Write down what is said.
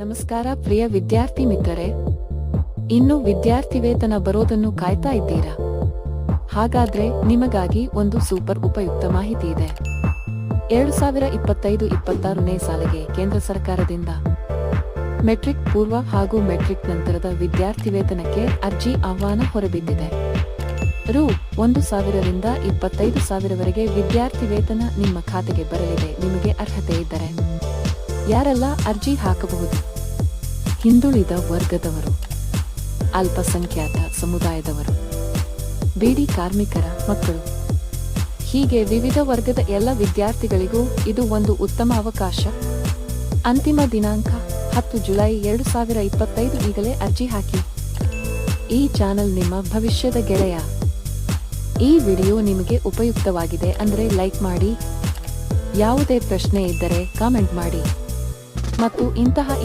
ನಮಸ್ಕಾರ ಪ್ರಿಯ ವಿದ್ಯಾರ್ಥಿ ಮಿತ್ರರೇ. ಇನ್ನು ವಿದ್ಯಾರ್ಥಿ ವೇತನ ಬರೋದನ್ನು ಕಾಯ್ತಾ ಇದ್ದೀರಾ? ಹಾಗಾದ್ರೆ ನಿಮಗಾಗಿ ಒಂದು ಸೂಪರ್ ಉಪಯುಕ್ತ ಮಾಹಿತಿ ಇದೆ. ಎರಡು ಸಾವಿರ ಇಪ್ಪತ್ತೈದು ಇಪ್ಪತ್ತಾರನೇ ಸಾಲಿಗೆ ಕೇಂದ್ರ ಸರ್ಕಾರದಿಂದ ಮೆಟ್ರಿಕ್ ಪೂರ್ವ ಹಾಗೂ ಮೆಟ್ರಿಕ್ ನಂತರದ ವಿದ್ಯಾರ್ಥಿ ವೇತನಕ್ಕೆ ಅರ್ಜಿ ಆಹ್ವಾನ ಹೊರಬಿದ್ದಿದೆ. ರು ಒಂದು ಸಾವಿರದಿಂದ ಇಪ್ಪತ್ತೈದು ಸಾವಿರವರೆಗೆ ವಿದ್ಯಾರ್ಥಿ ವೇತನ ನಿಮ್ಮ ಖಾತೆಗೆ ಬರಲಿದೆ. ನಿಮಗೆ ಅರ್ಹತೆ ಇದ್ದರೆ. ಯಾರೆಲ್ಲ ಅರ್ಜಿ ಹಾಕಬಹುದು? ಹಿಂದುಳಿದ ವರ್ಗದವರು, ಅಲ್ಪಸಂಖ್ಯಾತ ಸಮುದಾಯದವರು, ಬೀಡಿ ಕಾರ್ಮಿಕರ ಮಕ್ಕಳು. ಹೀಗೆ ವಿವಿಧ ವರ್ಗದ ಎಲ್ಲ ವಿದ್ಯಾರ್ಥಿಗಳಿಗೂ ಇದು ಒಂದು ಉತ್ತಮ ಅವಕಾಶ. ಅಂತಿಮ ದಿನಾಂಕ ಹತ್ತು ಜುಲೈ ಎರಡು ಸಾವಿರ ಇಪ್ಪತ್ತೈದು ಈಗಲೇ ಅರ್ಜಿ ಹಾಕಿ. ಈ ಚಾನೆಲ್ ನಿಮ್ಮ ಭವಿಷ್ಯದ ಗೆಳೆಯ. ಈ ವಿಡಿಯೋ ನಿಮಗೆ ಉಪಯುಕ್ತವಾಗಿದೆ ಅಂದರೆ ಲೈಕ್ ಮಾಡಿ. ಯಾವುದೇ ಪ್ರಶ್ನೆ ಇದ್ದರೆ ಕಾಮೆಂಟ್ ಮಾಡಿ. ಮತ್ತು ಇಂತಹ